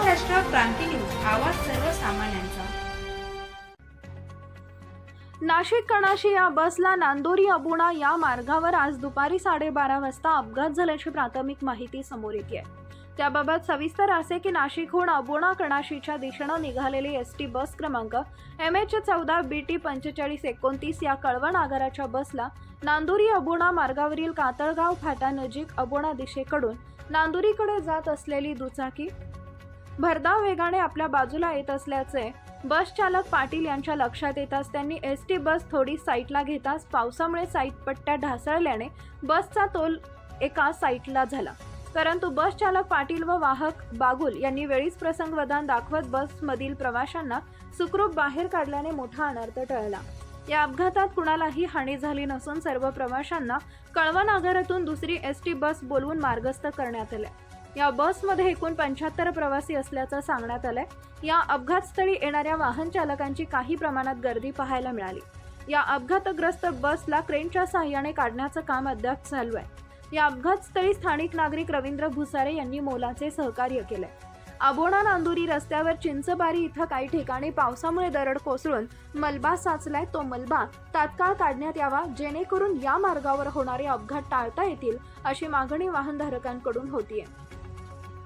क्रांती news आवाज सर्वसामान्यांचा. नाशिक कणाशी या बसला नांदोरी अबुणा या मार्गावर आज दुपारी साडेबारा वाजता अपघात झाल्याची प्राथमिक माहिती समोर येते त्याबाबत सविस्तर असे की नाशिकहून अबुणा कणाशीच्या दिशेनं निघालेली एस टी बस क्रमांक एम एच चौदा बी टी पंचेचाळीस एकोणतीस या कळवण आगाराच्या बसला नांदुरी अबुणा मार्गावरील कातळगाव फाटानजीक अबुणा दिशेकडून नांदुरीकडे जात असलेली दुचाकी भरधाव वेगाने आपल्या बाजूला येत असल्याचे बस चालक पाटील यांच्या लक्षात येताच त्यांनी एस टी बस थोडी साईटला घेताच पावसामुळे साईटपट्ट्या ढासळल्याने बसचा तोल एका साईटला झाला. परंतु बस चालक पाटील व वाहक बागुल यांनी वेळीच प्रसंगवधान दाखवत बसमधील प्रवाशांना सुखरूप बाहेर काढल्याने मोठा अनर्थ टळला. या अपघातात कुणालाही हानी झाली नसून सर्व प्रवाशांना कळवा नागरातून दुसरी एस टी बस बोलवून मार्गस्थ करण्यात आले या बसमध्ये एकूण पंच्याहत्तर प्रवासी असल्याचं सांगण्यात आलंय. या अपघातस्थळी येणाऱ्या वाहन चालकांची काही प्रमाणात गर्दी पाहायला मिळाली. या अपघातग्रस्त बसला क्रेनच्या सहाय्याने काढण्याचं काम अद्याप चालू आहे. या अपघातस्थळी स्थानिक नागरिक रवींद्र भुसारे यांनी मोलाचे सहकार्य केले आबोणा नांदुरी रस्त्यावर चिंचबारी इथं काही ठिकाणी पावसामुळे दरड कोसळून मलबा साचलाय. तो मलबा तात्काळ काढण्यात यावा जेणेकरून या मार्गावर होणारे अपघात टाळता येतील अशी मागणी वाहनधारकांकडून होतीये.